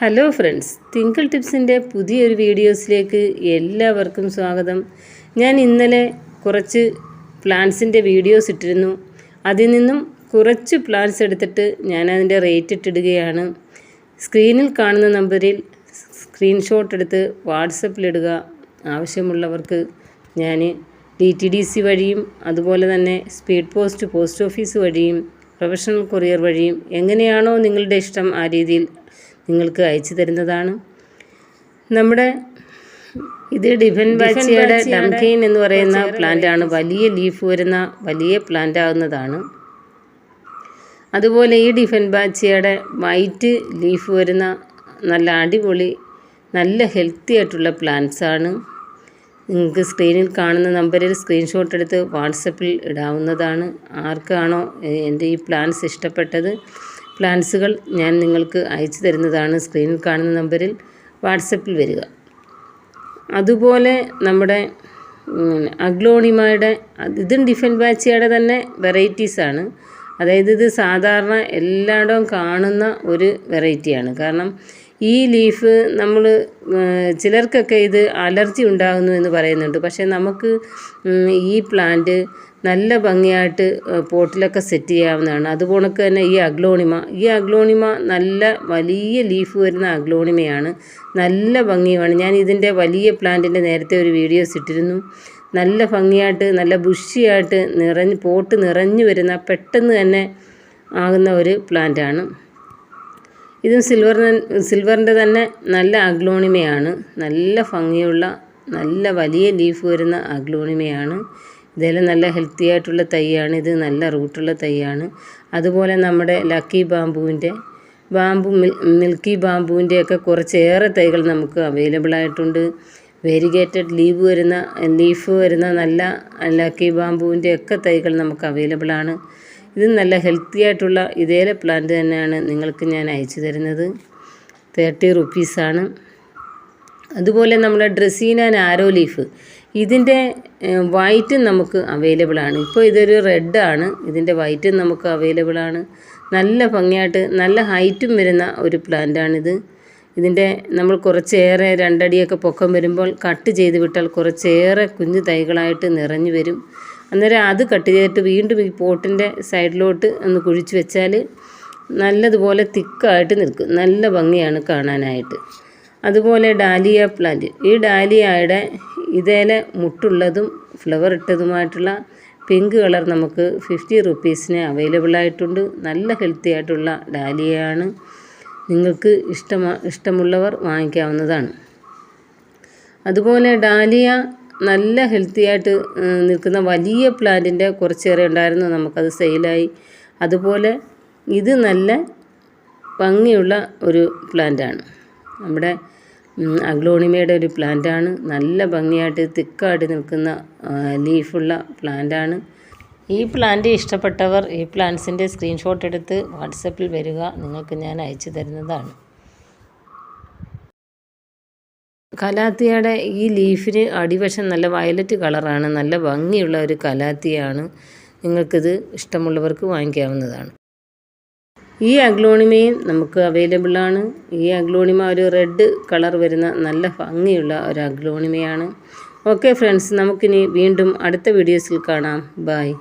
Hello friends twinkle ടിപ്സിന്റെ പുതിയൊരു വീഡിയോസിലേക്ക് എല്ലാവർക്കും സ്വാഗതം. ഞാൻ ഇന്നലെ കുറച്ച് പ്ലാന്റ്സിന്റെ വീഡിയോസ് ഇട്ടിരുന്നു. അതിൽ നിന്നും കുറച്ച് പ്ലാന്റ്സ് എടുത്തിട്ട് ഞാൻ അതിന്റെ റേറ്റ് ഇട്ടിടുകയാണ് സ്ക്രീനിൽ കാണുന്ന നമ്പറിൽ സ്ക്രീൻഷോട്ട് എടുത്ത് വാട്സപ്പിലിടുക ആവശ്യമുള്ളവർക്ക് ഞാൻ ഡി ടി ഡി സി വഴിയും അതുപോലെ തന്നെ സ്പീഡ് പോസ്റ്റ് പോസ്റ്റ് ഓഫീസ് വഴിയും പ്രൊഫഷണൽ കൊറിയർ വഴിയും എങ്ങനെയാണോ നിങ്ങളുടെ ഇഷ്ടം ആ രീതിയിൽ നിങ്ങൾക്ക് അയച്ചു തരുന്നതാണ്. നമ്മുടെ ഇത് ഡിഫൻ ബാച്ചിയുടെ ഡംകെയിൻ എന്ന് പറയുന്ന പ്ലാന്റ് ആണ് വലിയ ലീഫ് വരുന്ന വലിയ പ്ലാന്റ് ആകുന്നതാണ് അതുപോലെ ഈ ഡിഫൻ ബാച്ചിയുടെ വൈറ്റ് ലീഫ് വരുന്ന നല്ല അടിപൊളി നല്ല ഹെൽത്തി ആയിട്ടുള്ള പ്ലാന്റ്സ് ആണ്. നിങ്ങൾക്ക് സ്ക്രീനിൽ കാണുന്ന നമ്പറിൽ സ്ക്രീൻഷോട്ട് എടുത്ത് വാട്സപ്പിൽ ഇടാവുന്നതാണ്. ആർക്കാണോ എന്റെ ഈ പ്ലാൻസ് ഇഷ്ടപ്പെട്ടത്? പ്ലാൻസുകൾ ഞാൻ നിങ്ങൾക്ക് അയച്ചു തരുന്നതാണ് സ്ക്രീനിൽ കാണുന്ന നമ്പറിൽ വാട്സപ്പിൽ വരിക. അതുപോലെ നമ്മുടെ അഗ്ലോണിമയുടെ ഇതും ഡിഫൻ ബാച്ചിയുടെ തന്നെ വെറൈറ്റീസാണ് അതായത് ഇത് സാധാരണ എല്ലായിടവും കാണുന്ന ഒരു വെറൈറ്റിയാണ്. കാരണം ഈ ലീഫ് നമ്മൾ ചിലർക്കൊക്കെ ഇത് അലർജി ഉണ്ടാകുന്നു എന്ന് പറയുന്നുണ്ട്. പക്ഷേ നമുക്ക് ഈ പ്ലാന്റ് നല്ല ഭംഗിയായിട്ട് പോട്ടിലൊക്കെ സെറ്റ് ചെയ്യാവുന്നതാണ്. അതുപോണക്ക് തന്നെ ഈ അഗ്ലോണിമ. ഈ അഗ്ലോണിമ നല്ല വലിയ ലീഫ് വരുന്ന അഗ്ലോണിമയാണ്. നല്ല ഭംഗിയുമാണ്. ഞാൻ ഇതിന്റെ വലിയ പ്ലാന്റിന്റെ നേരത്തെ ഒരു വീഡിയോസ് ഇട്ടിരുന്നു. നല്ല ഭംഗിയായിട്ട് നല്ല ബുഷിയായിട്ട് നിറഞ്ഞ് പോട്ട് നിറഞ്ഞു വരുന്ന പെട്ടെന്ന് തന്നെ ആകുന്ന ഒരു പ്ലാന്റാണ്. ഇതും സിൽവർ സിൽവറിന്റെ തന്നെ നല്ല അഗ്ലോണിമയാണ്. നല്ല ഭംഗിയുള്ള നല്ല വലിയ ലീഫ് വരുന്ന അഗ്ലോണിമയാണ്. ഇതെല്ലാം നല്ല ഹെൽത്തി ആയിട്ടുള്ള തൈയാണ്. ഇത് നല്ല റൂട്ടുള്ള തൈയാണ്. അതുപോലെ നമ്മുടെ ലക്കി ബാമ്പുവിന്റെ ബാമ്പു മിൽക്കി ബാമ്പുവിന്റെയൊക്കെ കുറച്ചേറെ തൈകൾ നമുക്ക് അവൈലബിൾ ആയിട്ടുണ്ട്. വേരിഗേറ്റഡ് ലീവ് വരുന്ന ലീഫ് വരുന്ന നല്ല ലക്കി ബാമ്പുവിന്റെ ഒക്കെ തൈകൾ നമുക്ക് അവൈലബിൾ ആണ്. ഇത് നല്ല ഹെൽത്തി ആയിട്ടുള്ള ഇതേ പ്ലാന്റ് തന്നെയാണ് നിങ്ങൾക്ക് ഞാൻ അയച്ചു തരുന്നത്. തേർട്ടി റുപ്പീസാണ് അതുപോലെ നമ്മുടെ ഡ്രസീന നാരോ ലീഫ് ഇതിന്റെ വൈറ്റും നമുക്ക് അവൈലബിൾ ആണ്. ഇപ്പോൾ ഇതൊരു റെഡാണ് ഇതിന്റെ വൈറ്റും നമുക്ക് അവൈലബിൾ ആണ്. നല്ല ഭംഗിയായിട്ട് നല്ല ഹൈറ്റും വരുന്ന ഒരു പ്ലാന്റാണിത് ഇതിന്റെ നമ്മൾ കുറച്ചേറെ രണ്ടടിയൊക്കെ പൊക്കം വരുമ്പോൾ കട്ട് ചെയ്ത് വിട്ടാൽ കുറച്ചേറെ കുഞ്ഞു തൈകളായിട്ട് നിറഞ്ഞു വരും. അന്നേരം അത് കട്ട് ചെയ്തിട്ട് വീണ്ടും ഈ പോട്ടിന്റെ സൈഡിലോട്ട് ഒന്ന് കുഴിച്ച് വെച്ചാൽ നല്ലതുപോലെ തിക്കായിട്ട് നിൽക്കും. നല്ല ഭംഗിയാണ് കാണാനായിട്ട്. അതുപോലെ ഡാലിയ പ്ലാന്റ്. ഈ ഡാലിയയുടെ ഇതേലെ മുട്ടുള്ളതും ഫ്ലവർ ഇട്ടതുമായിട്ടുള്ള പിങ്ക് കളർ നമുക്ക് ഫിഫ്റ്റി റുപ്പീസിന് അവൈലബിൾ ആയിട്ടുണ്ട്. നല്ല ഹെൽത്തി ആയിട്ടുള്ള ഡാലിയയാണ്. നിങ്ങൾക്ക് ഇഷ്ടമാ ഇഷ്ടമുള്ളവർ വാങ്ങിക്കാവുന്നതാണ്. അതുപോലെ ഡാലിയ നല്ല ഹെൽത്തി ആയിട്ട് നിൽക്കുന്ന വലിയ പ്ലാന്റിന്റെ കുറച്ചേറെ ഉണ്ടായിരുന്നു. നമുക്കത് സെയിലായി. അതുപോലെ ഇത് നല്ല ഭംഗിയുള്ള ഒരു പ്ലാന്റാണ് നമ്മുടെ അഗ്ലോണിമയുടെ ഒരു പ്ലാന്റാണ് നല്ല ഭംഗിയായിട്ട് തിക്കായിട്ട് നിൽക്കുന്ന ലീഫുള്ള പ്ലാന്റാണ് ഈ പ്ലാന്റ് ഇഷ്ടപ്പെട്ടവർ ഈ പ്ലാന്റ്സിന്റെ സ്ക്രീൻഷോട്ട് എടുത്ത് വാട്സപ്പിൽ വരിക. നിങ്ങൾക്ക് ഞാൻ അയച്ചു തരുന്നതാണ്. കലാത്തിയയുടെ ഈ ലീഫിന് അടിവശം നല്ല വയലറ്റ് കളറാണ് നല്ല ഭംഗിയുള്ള ഒരു കലാത്തിയാണ് നിങ്ങൾക്കിത് ഇഷ്ടമുള്ളവർക്ക് വാങ്ങിക്കാവുന്നതാണ്. ഈ അഗ്ലോണിമയും നമുക്ക് അവൈലബിൾ ആണ്. ഈ അഗ്ലോണിമ ഒരു റെഡ് കളർ വരുന്ന നല്ല ഭംഗിയുള്ള ഒരു അഗ്ലോണിമയാണ്. ഓക്കെ ഫ്രണ്ട്സ് നമുക്കിനി വീണ്ടും അടുത്ത വീഡിയോസിൽ കാണാം. ബായ്